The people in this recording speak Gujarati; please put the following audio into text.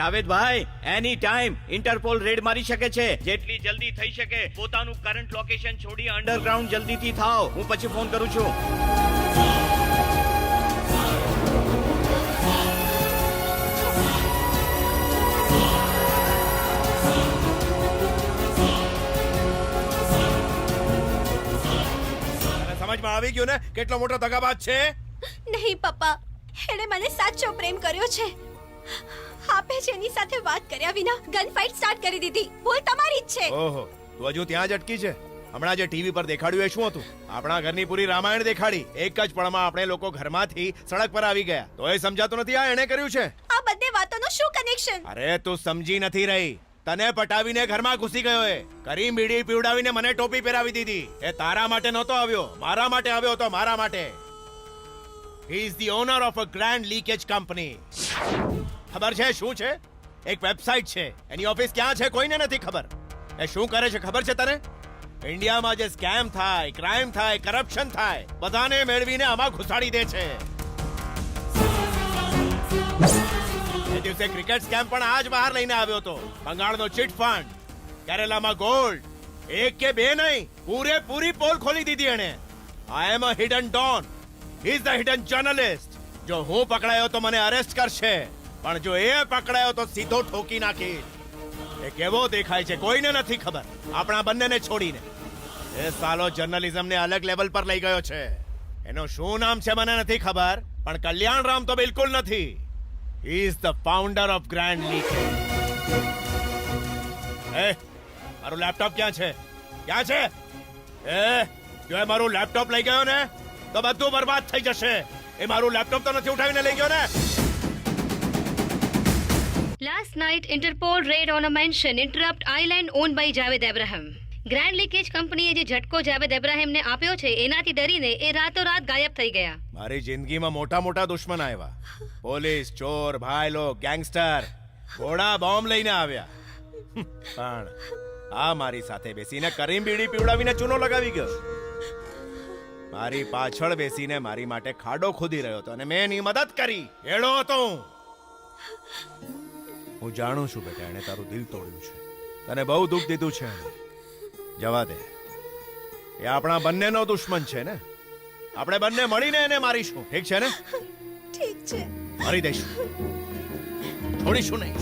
જાવેદભાઈ એની ટાઈમ ઇન્ટરપોલ રેડ મારી શકે છે. જેટલી જલ્દી થઈ શકે પોતાનું કરંટ લોકેશન છોડી અંડરગ્રાઉન્ડ જલ્દીથી થાવ હું પછી ફોન કરું છું. સમજમાં આવી ગયું ને? કેટલો મોટો દગાબાજ છે? નહીં પપ્પા. એણે મને સાચો પ્રેમ કર્યો છે. આપે છે એની સાથે વાત કર્યા વિના ગન ફાઇટ સ્ટાર્ટ કરી દીધી. ભૂલ તમારી જ છે. ઓહો તું હજુ ત્યાં જ અટકી છે. હમણાં જે ટીવી પર દેખાડ્યું એ શું હતું? આપણા ઘરની પૂરી રામાયણ દેખાડી. એક જ પળમાં આપણે લોકો ઘરમાંથી સડક પર આવી ગયા. તો એ સમજાતું નથી આ એણે કર્યું છે. આ બંને વાતોનું શું કનેક્શન અરે તું સમજી નથી રહી. તને પટાવીને ઘરમાં ઘૂસી ગયો એ. કરી બીડી પીવડાવીને મને ટોપી પહેરાવી દીધી. એ તારા માટે નહોતો આવ્યો. મારા માટે આવ્યો હતો મારા માટે. He is the owner of a grand leakage company ખબર છે? શું છે? એક વેબસાઇટ છે. એની ઓફિસ ક્યાં છે? કોઈને નથી ખબર. એ શું કરે છે? ખબર છે તને? ઇન્ડિયામાં જે સ્કેમ થાય, ક્રાઇમ થાય, કરપ્શન થાય, બધાને મેળવીને આમાં ઘુસાડી દે છે. એ દિવસે ક્રિકેટ સ્કેમ પણ આજ બહાર લઈને આવ્યો હતો. બંગાળનો ચીટ ફંડ, કેરેલામાં ગોલ્ડ. એક કે બે નહીં, પૂરેપૂરી પોલ ખોલી દીધી એણે. I am a hidden don is the hidden journalist જો હું પકડાયો તો મને અરેસ્ટ કરશે. પણ જો એ પકડાયો તો સીધો ઠોકી નાખી. એ કેવો દેખાય છે કોઈને નથી ખબર. આપણા બંનેને છોડીને. એ સાલો જર્નલિઝમને અલગ લેવલ પર લઈ ગયો છે. એનું શું નામ છે મને નથી ખબર, પણ કલ્યાણ રામ તો બિલકુલ નથી. Is the founder of grand League. એ, મારું લેપટોપ ક્યાં છે? ક્યાં છે? એ, જો એ મારું લેપટોપ લઈ ગયો ને, તો બધું બરબાદ થઈ જશે. એ મારું લેપટોપ તો નથી ઉઠાવીને લઈ ગયો ને? Last night, Interpol raid on a mansion interrupt island owned by Javed Abraham. Grand leakage કંપનીએ જે ઝટકો જાવેદ અબ્રાહિમને આપ્યો છે એનાથી ડરીને એ રાતોરાત ગાયબ થઈ ગયા. મારી જિંદગીમાં મોટા મોટા દુશ્મન આવ્યા. પોલીસ ચોર ભાઈલો ગેંગસ્ટર ઘોડા બોમ્બ લઈને આવ્યા. પણ આ મારી સાથે બેસીને કરીમ બીડી પીવડાવીને ચૂનો લગાવી ગયો. મારી પાછળ બેસીને મારી માટે ખાડો ખોદી રહ્યો હતો અને મેં એની મદદ કરી. એડો હતો હું. હું જાણું છું બેટા એણે તારું દિલ તોડ્યું છે. તને બહુ દુઃખ દીધું છે જવા દે. એ આપણા બંનેનો દુશ્મન છે ને? આપણે બંને મળીને એને મારીશું. ઠીક છે ને? ઠીક છે. મારી દઈશું. છોડીશું નહીં.